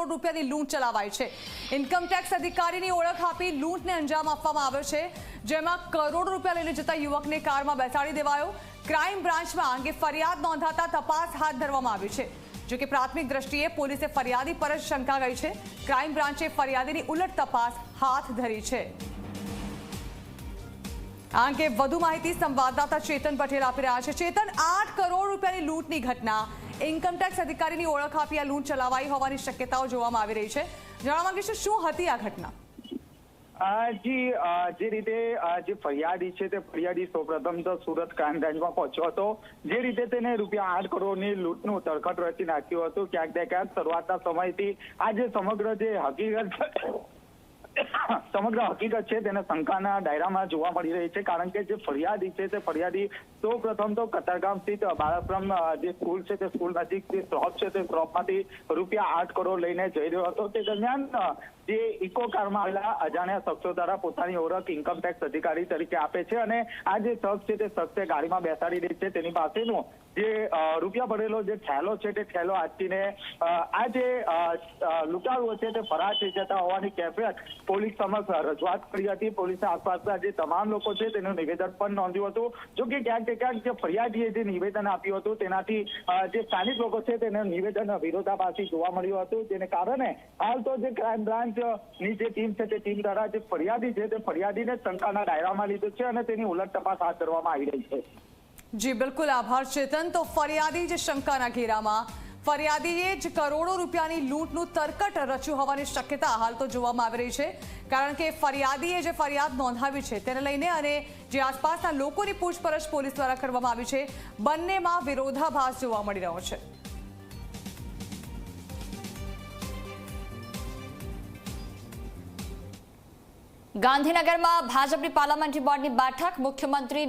કરોડ રૂપિયાની લૂંટ ચલાવાઈ છે. ઇન્કમટેક્સ અધિકારીની ઓળખ આપી લૂંટને અંજામ આપવામાં આવ્યો છે, જેમાં કરોડ રૂપિયા લઈને જતા યુવકને કારમાં બેસાડી દેવાયો. ક્રાઇમ બ્રાન્ચમાં અંગે ફરિયાદ નોંધાતા તપાસ હાથ ધરવામાં આવી છે. જો કે પ્રાથમિક દ્રષ્ટિએ પોલીસે ફરિયાદી પર જ શંકા ગઈ છે. ક્રાઇમ બ્રાન્ચે ફરિયાદીની ઉલટ તપાસ હાથ ધરી છે. આ અંગે વધુ માહિતી સંવાદદાતા ચેતન પટેલ આપી રહ્યા છે. ચેતન, આઠ કરોડ રૂપિયાની લૂંટની ઘટના. ઇન્કમટેક્સ અધિકારીની ઓળખ આપી આ લૂંટ ચલાવાઈ હોવાની શક્યતાઓ જોવામાં આવી રહી છે. જાણવા માંગીશું શું હતી આ ઘટના? જી જે રીતે જે ફરિયાદી છે તે ફરિયાદી સૌપ્રથમ તો સુરત ક્રાઇમબ્રાન્ચમાં પહોંચ્યો હતો. જે રીતે તેને રૂપિયા આઠ કરોડની લૂંટનું તળખટ રચી નાખ્યું હતું. ક્યાંક ને ક્યાંક શરૂઆતના સમયથી આ જે સમગ્ર જે હકીકત સમગ્ર હકીકત છે, તેને શંકાના દાયરામાં જોવા મળી રહી છે, કારણ કે જે ફરિયાદી છે, તે ફરિયાદી સૌ પ્રથમ તો કતારગામ સ્થિત બાળાશ્રમ જે સ્કૂલ છે, તે સ્કૂલ નજીક, જે શોપ છે, તે શોપમાંથી રૂપિયા આઠ કરોડ લઈને જઈ રહ્યો હતો. તે દરમિયાન જે ઇકો કારમાં આવેલા અજાણ્યા શખ્સો દ્વારા પોતાની ઓળખ ઇન્કમટેક્સ અધિકારી તરીકે આપે છે અને આ જે શખ્સ છે તે શખ્સે ગાડીમાં બેસાડી દે છે. તેની પાસેનું જે રૂપિયા ભરેલો જે થેલો છે તે થેલો આંચકીને આ જે લૂંટારુઓ છે તે ફરાર થઈ જતા હોવાની કેફિયત પોલીસ સમક્ષ રજૂઆત કરી હતી. પોલીસે આસપાસના જે તમામ લોકો છે તેનું નિવેદન પણ નોંધ્યું હતું. જો કે ક્યાંક ક્યાંક જે ફરિયાદીએ જે નિવેદન આપ્યું હતું તેનાથી જે સ્થાનિક લોકો છે તેનું નિવેદન વિરોધાભાસી જોવા મળ્યું હતું. જેને કારણે હાલ તો જે ક્રાઇમ બ્રાન્ચ ની જે ટીમ છે તે ટીમ દ્વારા જે ફરિયાદી છે તે ફરિયાદીને શંકાના દાયરામાં લીધું છે અને તેની ઉલટ તપાસ હાથ ધરવામાં આવી રહી છે. જી, બિલકુલ આભાર, ચેતન. તો ફરિયાદી જે શંકાના ઘેરામાં, ફરિયાદીએ જ કરોડો રૂપિયાની લૂંટનું તરકટ રચ્યું હોવાની શક્યતા હાલ તો જોવામાં આવી રહી છે. કારણ કે ફરિયાદીએ જે ફરિયાદ નોંધાવી છે તેને લઈને અને જે આસપાસના લોકોની પૂછપરછ પોલીસ દ્વારા કરવામાં આવી છે, બંનેમાં વિરોધાભાસ જોવા મળી રહ્યો છે. ગાંધીનગરમાં ભાજપની પાર્લામેન્ટરી બોર્ડની બેઠક. મુખ્યમંત્રી